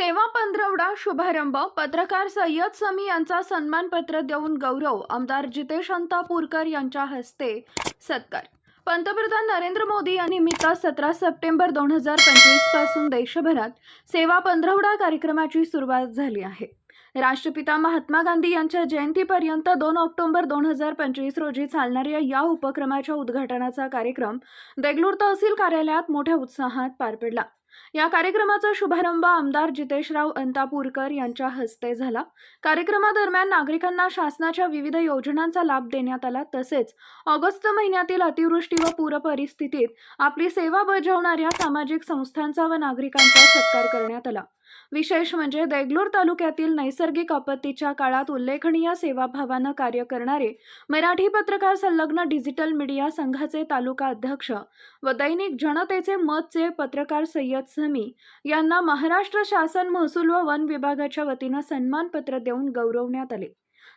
सेवा पंधरवडा शुभारंभ. पत्रकार सय्यद समी यांचा सन्मानपत्र देऊन गौरव. आमदार जितेश अंतापूरकर यांच्या हस्ते सत्कार. पंतप्रधान नरेंद्र मोदी यांनिमित्त सतरा सप्टेंबर दोन हजार पंचवीसपासून देशभरात सेवा पंधरवडा कार्यक्रमाची सुरुवात झाली आहे. राष्ट्रपिता महात्मा गांधी यांच्या जयंतीपर्यंत दोन ऑक्टोबर दोन हजार पंचवीस रोजी चालणाऱ्या या उपक्रमाच्या उद्घाटनाचा कार्यक्रम देगलूर तहसील कार्यालयात मोठ्या उत्साहात पार पडला. या कार्यक्रमाचा शुभारंभ आमदार जितेशराव अंतापूरकर यांच्या हस्ते झाला. कार्यक्रमादरम्यान नागरिकांना शासनाच्या विविध योजनांचा लाभ देण्यात आला. तसेच ऑगस्ट महिन्यातील अतिवृष्टी व पूर परिस्थितीत आपली सेवा बजावणाऱ्या सामाजिक संस्थांचा व नागरिकांचा सत्कार करण्यात आला. विशेष म्हणजे देगलूर तालुक्यातील नैसर्गिक आपत्तीच्या काळात उल्लेखनीय सेवाभावानं कार्य करणारे मराठी पत्रकार संलग्न डिजिटल मीडिया संघाचे तालुका अध्यक्ष व दैनिक जनतेचे मतचे पत्रकार सय्यद समी यांना महाराष्ट्र शासन महसूल व वन विभागाच्या वतीनं सन्मानपत्र देऊन गौरवण्यात आले.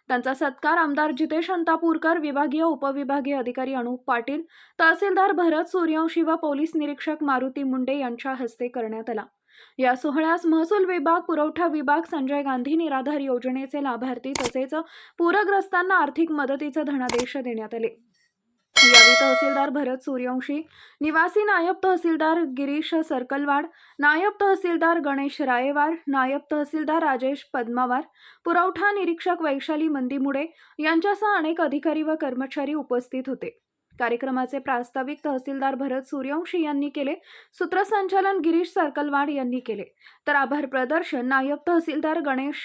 त्यांचा सत्कार आमदार जितेश अंतापूरकर विभागीय उपविभागीय अधिकारी अनुप पाटील तहसीलदार भरत सूर्यवंशी व पोलीस निरीक्षक मारुती मुंडे यांच्या हस्ते करण्यात आला. या सोहळ्यास महसूल विभाग पुरवठा विभाग संजय गांधी निराधार योजनेचे लाभार्थी तसेच पूरग्रस्तांना आर्थिक मदतीचे धनादेश देण्यात आले. यावेळी तहसीलदार भरत सूर्यवंशी निवासी नायब तहसीलदार गिरीश सर्कलवाड नायब तहसीलदार गणेश रायवार नायब तहसीलदार राजेश पद्मावार पुरवठा निरीक्षक वैशाली मंदिमुडे यांच्यासह अनेक अधिकारी व कर्मचारी उपस्थित होते. कार्यक्रमाचे प्रास्ताविक तहसीलदार भरत सूर्यवंशी यांनी केले सूत्रसंचालन गिरीश सर्कलवाड यांनी केले. तर आभार प्रदर्शन नायब तहसीलदार गणेश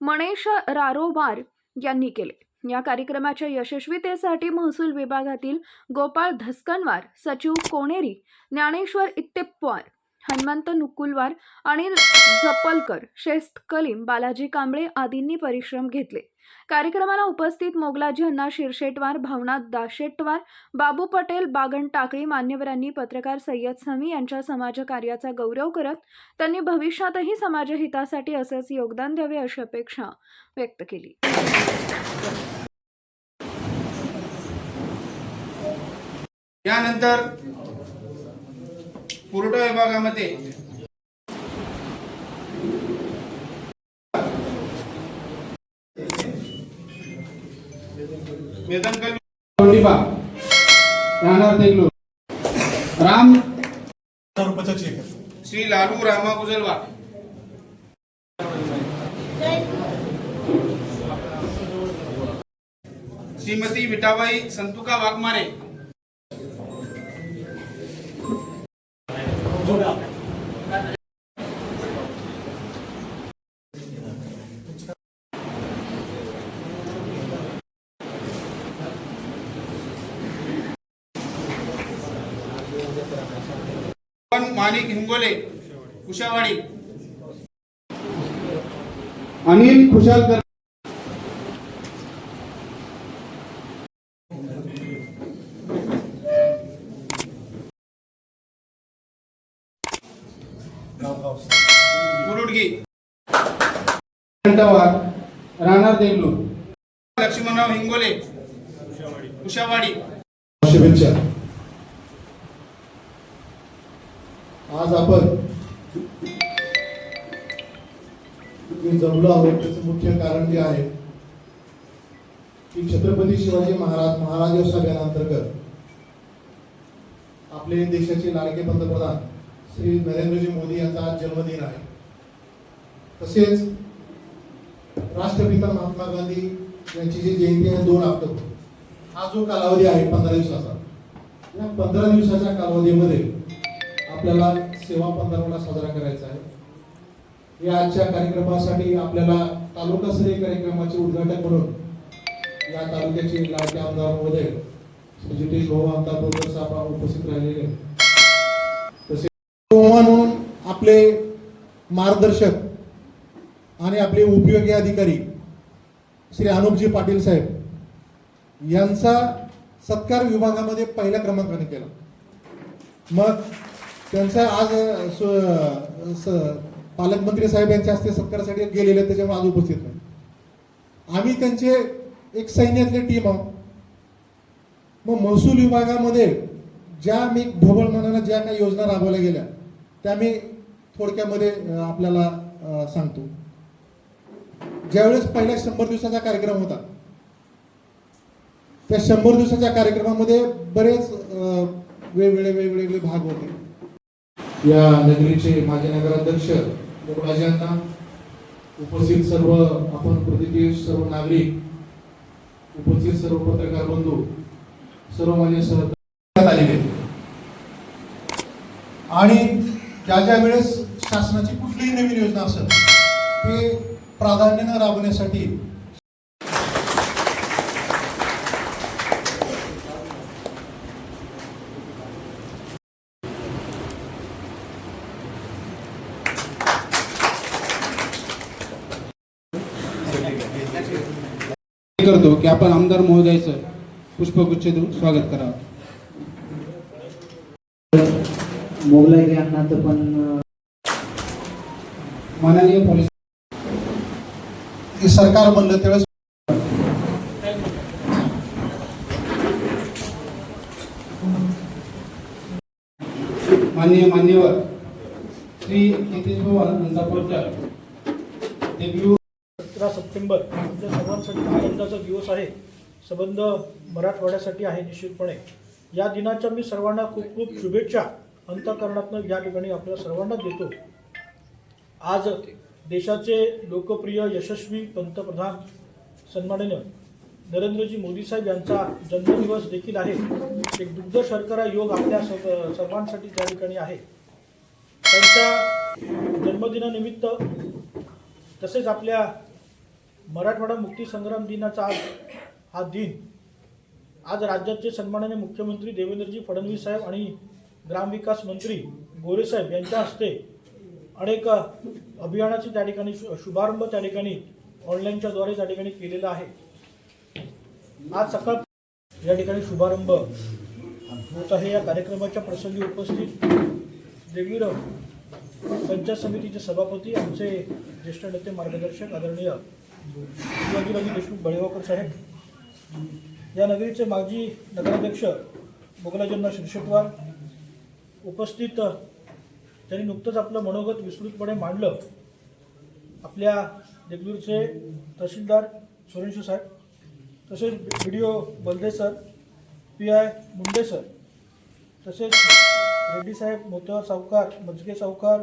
मणेश रारोवार यांनी केले. या कार्यक्रमाच्या यशस्वीतेसाठी महसूल विभागातील गोपाळ धस्कनवार सचिव कोणेरी ज्ञानेश्वर इत्तेप्वार हनुमंत नुकुलवार अनिल जपलकर शेस्त कलीम बालाजी कांबळे आदींनी परिश्रम घेतले. कार्यक्रमाला उपस्थित मोगलाजी अण्णा शिरशेटवार भावना दाशेटवार बाबू पटेल बागन टाकळी मान्यवरांनी पत्रकार सय्यद समी यांच्या समाजकार्याचा गौरव करत त्यांनी भविष्यातही समाजहितासाठी असेच योगदान द्यावे अशी अपेक्षा व्यक्त केली. यानंतर पुरवठा विभागामध्ये राम रुपयाचा चेक श्री लालू रामा गुजलवा श्रीमती विटाबाई संतुका वाघमारे. पण माणिक हिंगोले कुशावाडी. अनिल खुशालकर कुरुडगी घंटावार राहणार देगलूर. लक्ष्मणराव हिंगोले कुशावाडी शुभेच्छा आज आपण जमलो आहोत त्याचं मुख्य कारण जे आहे की छत्रपती शिवाजी महाराज महाराज सभेअंतर्गत आपले देशाचे लाडके पंतप्रधान श्री नरेंद्रजी मोदी यांचा आज जन्मदिन आहे. तसेच राष्ट्रपिता महात्मा गांधी यांची जी जयंती आहे दोन ऑक्टोबर हा जो कालावधी आहे पंधरा दिवसाचा या पंधरा दिवसाच्या कालावधीमध्ये आपल्याला सेवा पंधरवडा साजरा करायचा आहे. या आजच्या कार्यक्रमासाठी आपल्याला तालुकास्तरीय कार्यक्रमाचे उद्घाटन म्हणून या तालुक्याचे लाडके आमदार महोदय श्री जितेश भाऊ अंतापूरकर साहेब उपस्थित राहिलेले तसे म्हणून आपले मार्गदर्शक आणि आपले उपयोगी अधिकारी श्री अनुपजी पाटील साहेब यांचा सत्कार विभागामध्ये पहिल्या क्रमांकाने केला. मग त्यांचा आज स- स- पालकमंत्री साहेब यांच्या हस्ते सत्कारासाठी गेलेले त्याच्यामुळे आज उपस्थित नाही आम्ही त्यांचे एक सैन्यातले टीम आहोत. मग महसूल विभागामध्ये ज्या मी ढोबळ मनानं ज्या काही योजना राबवल्या गेल्या त्या मी थोडक्यामध्ये आपल्याला सांगतो. ज्यावेळेस पहिला शंभर दिवसाचा कार्यक्रम होता त्या शंभर दिवसाच्या कार्यक्रमामध्ये बरेच वेगवेगळे वेगवेगळे भाग होते. या नगरीचे माजी नगराध्यक्ष अण्णा उपस्थित सर्व आपण प्रतिनिधी सर्व नागरिक उपस्थित सर्व पत्रकार बंधू सर्व माझे सहकार आलेले आहेत. आणि ज्या ज्या वेळेस शासनाची कुठलीही नवीन योजना असेल ते प्राधान्यानं राबवण्यासाठी करतो की आपण आमदार महोदयाचं पुष्पगुच्छ देऊन स्वागत करावं. मोगलाई पण माननीय पोलीस सरकार बनलं त्यावेळेस माननीय मान्यवर श्री नितीश पवार यांचा प्रचार देगलूर सतरा सप्टेंबर आमच्या सर्वांसाठी आनंदाचा दिवस आहे. संबंध मराठवाड्यासाठी आहे निश्चितपणे. या दिनाच्या मी सर्वांना खूप खूप शुभेच्छा. अंतकरणातनं या ठिकाणी आपल्या सर्वांना देतो. आज देशाचे लोकप्रिय यशस्वी पंतप्रधान सन्माननीय नरेंद्रजी मोदी साहेब यांचा जन्मदिवस देखील आहे. एक दुग्ध शर्करा योग आपल्या सर्व- सर्वांसाठी त्या ठिकाणी आहे. त्यांच्या जन्मदिनानिमित्त तसेच आपल्या मराठवाडा मुक्तीसंग्राम दिनाचा आज हा दिन. आज राज्याचे सन्माननीय मुख्यमंत्री देवेंद्रजी फडणवीस साहेब आणि ग्रामविकास मंत्री गोरेसाहेब यांच्या हस्ते अनेक अभियानाचे त्या ठिकाणी शु- शुभारंभ त्या ठिकाणी ऑनलाईनच्या द्वारे त्या ठिकाणी केलेला आहे. आज सकाळ या ठिकाणी शुभारंभ होत आहे. या कार्यक्रमाच्या प्रसंगी उपस्थित देवीर पंचायत समितीचे सभापती आमचे ज्येष्ठ नेते मार्गदर्शक आदरणीय शिवाजीराजे देशमुख बळेगावकर साहेब. या नगरीचे माजी नगराध्यक्ष मोगलाजन्ना शिरशेटवार उपस्थित त्यांनी नुकतंच आपलं मनोगत विस्तृतपणे मांडलं. आपल्या देगलूरचे तहसीलदार सुरेंशू साहेब तसेच B D O Balde sir P I Munde sir तसेच रेड्डी साहेब मोत्यावर सावकार मजगे सावकार